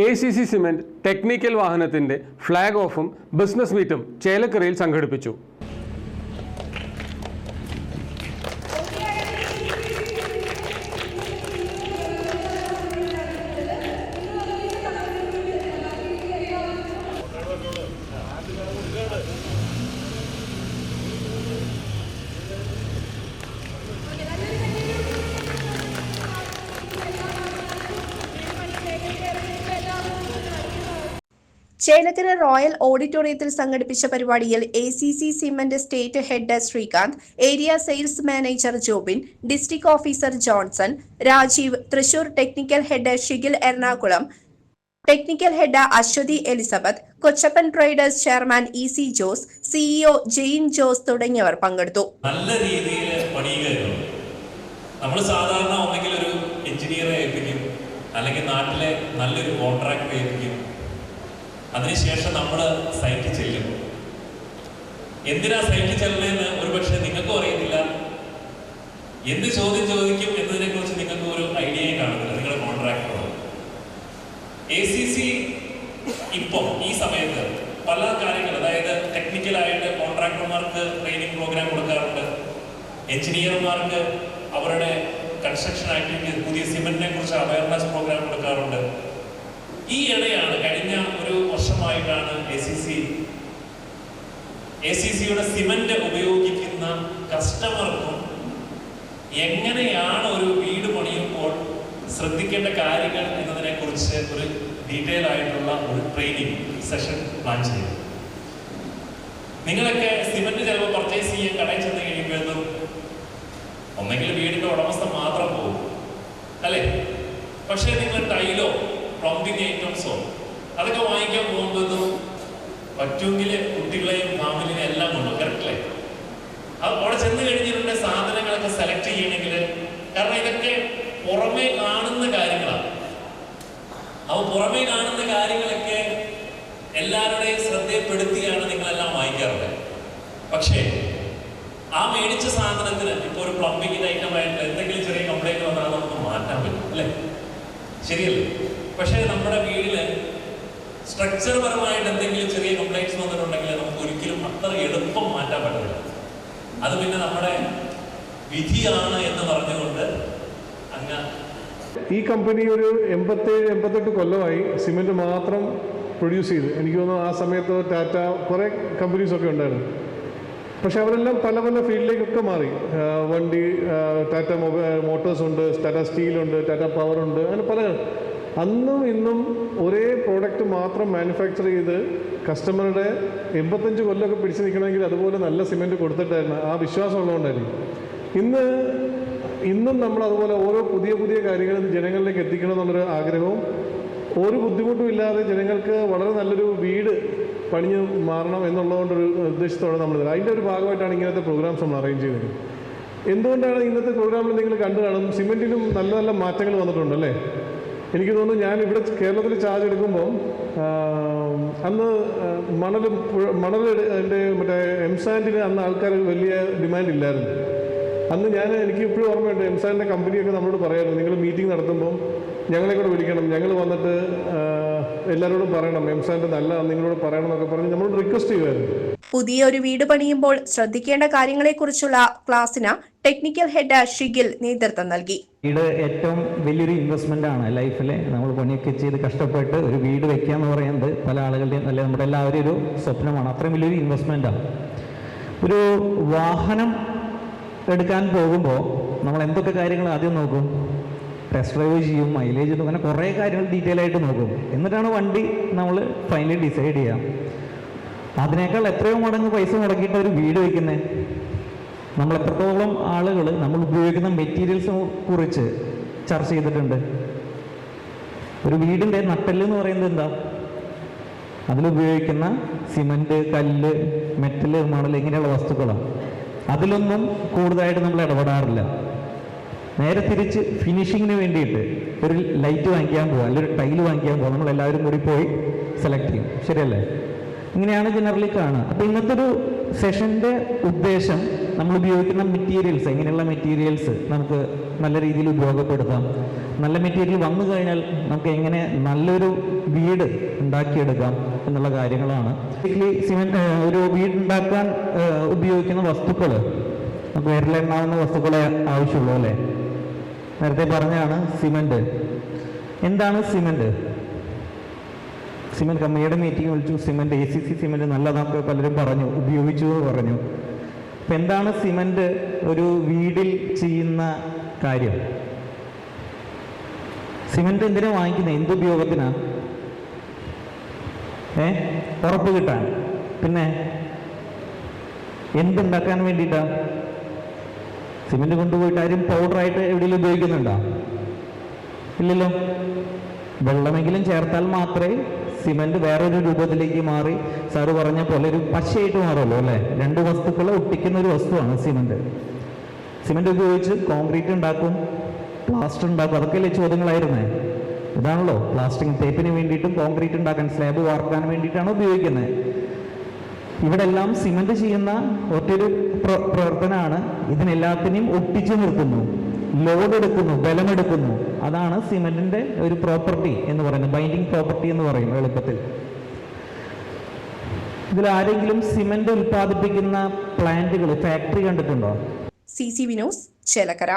A C C cement technical വാഹനത്തിന്റെ flag ഓഫും business മീറ്റും ചേലക്കരയിൽ സംഘടിപ്പിച്ചു. ചേലക്കര റോയൽ ഓഡിറ്റോറിയത്തിൽ സംഘടിപ്പിച്ച പരിപാടിയിൽ A C C cement state head Srikanth area sales manager Jobin district officer Johnson Rajeev Thrissur technical head Shigil Ernakulam technical head Aswathy Elizabeth Kochappan Traders chairman E C Jose CEO Jain Jose തുടങ്ങിയവർ പങ്കെടുത്തു. നല്ല രീതിയിൽ നമ്മൾ സാധാരണ ഒരു എഞ്ചിനീയറെ അല്ലെങ്കിൽ നാട്ടിലെ നല്ലൊരു കോൺട്രാക്ടറെ ഏൽപ്പിക്കും. അതിനുശേഷം നമ്മൾ സൈറ്റിൽ ചെല്ലും എന്തിനാ സൈറ്റിൽ ചെല്ലണമെന്ന് ഒരുപക്ഷെ നിങ്ങൾക്കും അറിയത്തില്ല. എന്ത് ചോദ്യം ചോദിക്കും എന്നതിനെ കുറിച്ച് നിങ്ങൾക്ക് ഒരു ഐഡിയയും കാണുന്നില്ല. നിങ്ങളുടെ കോൺട്രാക്ടറോട് എ സി സി ഇപ്പം ഈ സമയത്ത് പല കാര്യങ്ങൾ അതായത് ടെക്നിക്കലായിട്ട് കോൺട്രാക്ടർമാർക്ക് ട്രെയിനിങ് പ്രോഗ്രാം കൊടുക്കാറുണ്ട്. എഞ്ചിനീയർമാർക്ക് അവരുടെ കൺസ്ട്രക്ഷൻ ആക്ടിവിറ്റി പുതിയ സിമെന്റിനെ കുറിച്ച് അവയർനെസ് പ്രോഗ്രാം കൊടുക്കാറുണ്ട്. ഈ ഇടയാണ് കഴിഞ്ഞ വർഷമായിട്ടാണ് A C C A C സിയുടെ സിമെന്റ് ഉപയോഗിക്കുന്ന കസ്റ്റമർക്കും എങ്ങനെയാണ് ഒരു വീട് പണിയുമ്പോൾ ശ്രദ്ധിക്കേണ്ട കാര്യങ്ങൾ എന്നതിനെ കുറിച്ച് ഒരു ഡീറ്റെയിൽ ആയിട്ടുള്ള ഒരു ട്രെയിനിങ് സെഷൻ പ്ലാൻ ചെയ്യും നിങ്ങളൊക്കെ സിമന്റ് ചിലപ്പോൾ പർച്ചേസ് ചെയ്യാൻ കടയിൽ ചെന്ന് കഴിയുമ്പോഴും ഒന്നെങ്കിൽ വീടിന്റെ ഉടമസ്ഥ മാത്രം പോകും അല്ലേ? പക്ഷേ നിങ്ങൾ ടൈലോ പ്ലംബിംഗ് ഐറ്റംസോ അതൊക്കെ വാങ്ങിക്കാൻ പോകുന്നതും പറ്റുമെങ്കിൽ കുട്ടികളെയും ഫാമിലിനെ എല്ലാം കൊണ്ടു കറക്റ്റല്ലേ അത് അവിടെ ചെന്ന് കഴിഞ്ഞിട്ടുണ്ട് സാധനങ്ങളൊക്കെ സെലക്ട് ചെയ്യണമെങ്കിൽ കാരണം ഇതൊക്കെ പുറമേ കാണുന്ന കാര്യങ്ങളാണ്. അവ പുറമേ കാണുന്ന കാര്യങ്ങളൊക്കെ എല്ലാവരുടെയും ശ്രദ്ധയപ്പെടുത്തിയാണ് നിങ്ങളെല്ലാം വാങ്ങിക്കാറുള്ളത്. പക്ഷേ ആ മേടിച്ച സാധനത്തിന് ഇപ്പോൾ ഒരു പ്ലംബിങ്ങിന്റെ ഐറ്റം ആയിട്ട് എന്തെങ്കിലും ചെറിയ കംപ്ലൈന്റ് വന്നാൽ നമുക്ക് മാറ്റാൻ പറ്റും അല്ലേ? ശരിയല്ലേ? പക്ഷേ നമ്മുടെ വീടിൽ സ്ട്രക്ചർ പരമായിട്ട് എന്തെങ്കിലും ചെറിയ കംപ്ലൈന്റ്സ് വന്നിട്ടുണ്ടെങ്കിൽ നമുക്ക് ഒരിക്കലും അത്ര എളുപ്പം മാറ്റാൻ പറ്റില്ല അത് പിന്നെ നമ്മുടെ വിധിയാണ് എന്ന് പറഞ്ഞുകൊണ്ട് അങ്ങ് ഈ കമ്പനി ഒരു എൺപത്തേഴ് എൺപത്തെട്ട് കൊല്ലമായി സിമെന്റ് മാത്രം പ്രൊഡ്യൂസ് ചെയ്ത്. എനിക്ക് തോന്നുന്നു ആ സമയത്ത് ടാറ്റ കുറേ കമ്പനീസൊക്കെ ഉണ്ടായിരുന്നു. പക്ഷെ അവരെല്ലാം പല പല ഫീൽഡിലേക്കൊക്കെ മാറി. വണ്ടി ടാറ്റ മോട്ടോഴ്സ് ഉണ്ട് ടാറ്റ സ്റ്റീലുണ്ട് ടാറ്റ പവർ ഉണ്ട് അങ്ങനെ പല അന്നും ഇന്നും ഒരേ പ്രോഡക്റ്റ് മാത്രം മാനുഫാക്ചർ ചെയ്ത് കസ്റ്റമറുടെ എൺപത്തഞ്ച് കൊല്ലമൊക്കെ പിടിച്ചു നിൽക്കണമെങ്കിൽ അതുപോലെ നല്ല സിമെന്റ് കൊടുത്തിട്ടായിരുന്നു. ആ വിശ്വാസം ഉള്ളതുകൊണ്ടായിരിക്കും. ഇന്ന് ഇന്നും നമ്മൾ അതുപോലെ ഓരോ പുതിയ പുതിയ കാര്യങ്ങൾ ജനങ്ങളിലേക്ക് എത്തിക്കണം എന്നുള്ളൊരു ആഗ്രഹവും ഒരു ബുദ്ധിമുട്ടും ഇല്ലാതെ ജനങ്ങൾക്ക് വളരെ നല്ലൊരു വീട് പണിഞ്ഞ് മാറണം എന്നുള്ളതുകൊണ്ടൊരു ഉദ്ദേശത്തോടെ നമ്മൾ അതിന്റെ ഒരു ഭാഗമായിട്ടാണ് ഇങ്ങനത്തെ പ്രോഗ്രാംസ് നമ്മൾ അറേഞ്ച് ചെയ്തത്. എന്തുകൊണ്ടാണ് ഇന്നത്തെ പ്രോഗ്രാമിൽ നിങ്ങൾ കണ്ടു കാണും? സിമെന്റിലും നല്ല നല്ല മാറ്റങ്ങൾ വന്നിട്ടുണ്ട് അല്ലേ? എനിക്ക് തോന്നുന്നു ഞാൻ ഇവിടെ കേരളത്തിൽ ചാർജ് എടുക്കുമ്പോൾ അന്ന് മണൽ മണൽ എന്റെ മറ്റേ എംസാൻഡിന് അന്ന് ആൾക്കാർ വലിയ ഡിമാൻഡ് ഇല്ലായിരുന്നു. അന്ന് ഞാൻ എനിക്ക് ഇപ്പോഴും ഓർമ്മയുണ്ട് എംസാന്റെ കമ്പനിയൊക്കെ നമ്മളോട് പറയായിരുന്നു നിങ്ങൾ മീറ്റിംഗ് നടത്തുമ്പോൾ ഞങ്ങളെ കൂടെ വിളിക്കണം ഞങ്ങൾ വന്നിട്ട് എല്ലാവരോടും പറയണം എംസാന്റെ നല്ല നിങ്ങളോട് പറയണം എന്നൊക്കെ പറഞ്ഞ് നമ്മളോട് റിക്വസ്റ്റ് ചെയ്യുമായിരുന്നു. പുതിയ ഒരു വീട് പണിയുമ്പോൾ ശ്രദ്ധിക്കേണ്ട കാര്യങ്ങളെക്കുറിച്ചുള്ള ക്ലാസ്സിന് ടെക്നിക്കൽ ഹെഡ് ഷിഗിൽ നേതൃത്വം നൽകി. വീട് ഏറ്റവും വലിയൊരു ഇൻവെസ്റ്റ്മെന്റ് ആണ് ലൈഫിൽ നമ്മൾ പണിയൊക്കെ ചെയ്ത് കഷ്ടപ്പെട്ട് ഒരു വീട് വെക്കുക എന്ന് പറയുന്നത് പല ആളുകളുടെയും അല്ലെ നമ്മുടെ എല്ലാവരുടെയും ഒരു സ്വപ്നമാണ്. അത്രയും വലിയൊരു ഇൻവെസ്റ്റ്മെന്റ് ആണ്. ഒരു വാഹനം എടുക്കാൻ പോകുമ്പോൾ നമ്മൾ എന്തൊക്കെ കാര്യങ്ങൾ ആദ്യം നോക്കും? ടെസ്റ്റ് ഡ്രൈവ് ചെയ്യും മൈലേജ് അങ്ങനെ കുറേ കാര്യങ്ങൾ ഡീറ്റെയിൽ ആയിട്ട് നോക്കും. എന്നിട്ടാണ് വണ്ടി നമ്മൾ ഫൈനലി ഡിസൈഡ് ചെയ്യാം. അതിനേക്കാൾ എത്രയോ മടങ്ങ് പൈസ മുടക്കിയിട്ട് ഒരു വീട് വയ്ക്കുന്നത് നമ്മൾ എത്രത്തോളം ആളുകൾ നമ്മൾ ഉപയോഗിക്കുന്ന മെറ്റീരിയൽസിനെ കുറിച്ച് ചർച്ച ചെയ്തിട്ടുണ്ട്. ഒരു വീടിന്റെ നട്ടെല്ല് എന്ന് പറയുന്നത് എന്താ? അതിലുപയോഗിക്കുന്ന സിമന്റ് കല്ല് മെറ്റൽ മണൽ ഇങ്ങനെയുള്ള വസ്തുക്കളാണ് അതിലൊന്നും കൂടുതലായിട്ട് നമ്മൾ ഇടപെടാറില്ല. നേരെ തിരിച്ച് ഫിനിഷിങ്ങിന് വേണ്ടിയിട്ട് ഒരു ലൈറ്റ് വാങ്ങിക്കാൻ പോകാം അല്ലെങ്കിൽ ഒരു ടൈൽ വാങ്ങിക്കാൻ പോകാം നമ്മൾ എല്ലാവരും കൂടി പോയി സെലക്ട് ചെയ്യും. ശരിയല്ലേ? ഇങ്ങനെയാണ് ജനറലി കാണുക. അപ്പോൾ ഇന്നത്തെ ഒരു സെഷന്റെ ഉദ്ദേശം നമ്മൾ ഉപയോഗിക്കുന്ന മെറ്റീരിയൽസ് എങ്ങനെയുള്ള മെറ്റീരിയൽസ് നമുക്ക് നല്ല രീതിയിൽ ഉപയോഗപ്പെടുത്താം. നല്ല മെറ്റീരിയൽ വന്നു കഴിഞ്ഞാൽ നമുക്ക് എങ്ങനെ നല്ലൊരു വീട് ഉണ്ടാക്കിയെടുക്കാം എന്നുള്ള കാര്യങ്ങളാണ്. സിമെന്റ് ഒരു വീട് ഉണ്ടാക്കാൻ ഉപയോഗിക്കുന്ന വസ്തുക്കൾ നമുക്ക് വിരലെണ്ണാവുന്ന വസ്തുക്കളെ ആവശ്യമുള്ളൂ അല്ലേ? നേരത്തെ പറഞ്ഞാണ് സിമെന്റ് എന്താണ് സിമെന്റ് സിമെന്റ് കമ്പനിയുടെ മീറ്റിംഗ് വിളിച്ചു cement A C C cement നല്ലതാക്കുക പലരും പറഞ്ഞു ഉപയോഗിച്ചു എന്ന് പറഞ്ഞു. അപ്പൊ എന്താണ് സിമെന്റ് ഒരു വീടിൽ ചെയ്യുന്ന കാര്യം? സിമെന്റ് എന്തിനാ വാങ്ങിക്കുന്നത് എന്ത് ഉപയോഗത്തിനാ? ഏ? ഉറപ്പ് കിട്ടാൻ. പിന്നെ എന്തുണ്ടാക്കാൻ വേണ്ടിട്ടാ സിമെന്റ് കൊണ്ടുപോയിട്ട് ആരും പൗഡറായിട്ട് എവിടെയെങ്കിലും ഉപയോഗിക്കുന്നുണ്ടോ? ഇല്ലല്ലോ. വെള്ളമെങ്കിലും ചേർത്താൽ മാത്രമേ സിമെന്റ് വേറൊരു രൂപത്തിലേക്ക് മാറി. സാറ് പറഞ്ഞ പോലെ ഒരു പശയായിട്ട് മാറുമല്ലോ അല്ലേ? രണ്ട് വസ്തുക്കളെ ഒട്ടിക്കുന്ന ഒരു വസ്തുവാണ് സിമെന്റ്. സിമെന്റ് ഉപയോഗിച്ച് കോൺക്രീറ്റ് ഉണ്ടാക്കും പ്ലാസ്റ്റർ ഉണ്ടാക്കും അതൊക്കെയല്ലേ ചോദ്യങ്ങളായിരുന്നേ? ഇതാണല്ലോ പ്ലാസ്റ്റിക് തേപ്പിന് വേണ്ടിയിട്ടും കോൺക്രീറ്റ് ഉണ്ടാക്കാൻ സ്ലാബ് വാർക്കാൻ വേണ്ടിയിട്ടാണ് ഉപയോഗിക്കുന്നത്. ഇവിടെ എല്ലാം സിമന്റ് ചെയ്യുന്ന ഒറ്റൊരു പ്ര- പ്രവർത്തനമാണ്. ഇതിനെല്ലാത്തിനെയും ഒട്ടിച്ചു നിർത്തുന്നു. ലോഡ് എടുക്കുന്നു ബലമെടുക്കുന്നു. അതാണ് സിമന്റിന്റെ ഒരു പ്രോപ്പർട്ടി എന്ന് പറയുന്നത്. ബൈൻഡിങ് പ്രോപ്പർട്ടി എന്ന് പറയും എളുപ്പത്തിൽ. ഇതിൽ ആരെങ്കിലും സിമെന്റ് ഉൽപ്പാദിപ്പിക്കുന്ന പ്ലാന്റുകൾ ഫാക്ടറി കണ്ടിട്ടുണ്ടോ? C C Vinos Chelakkara.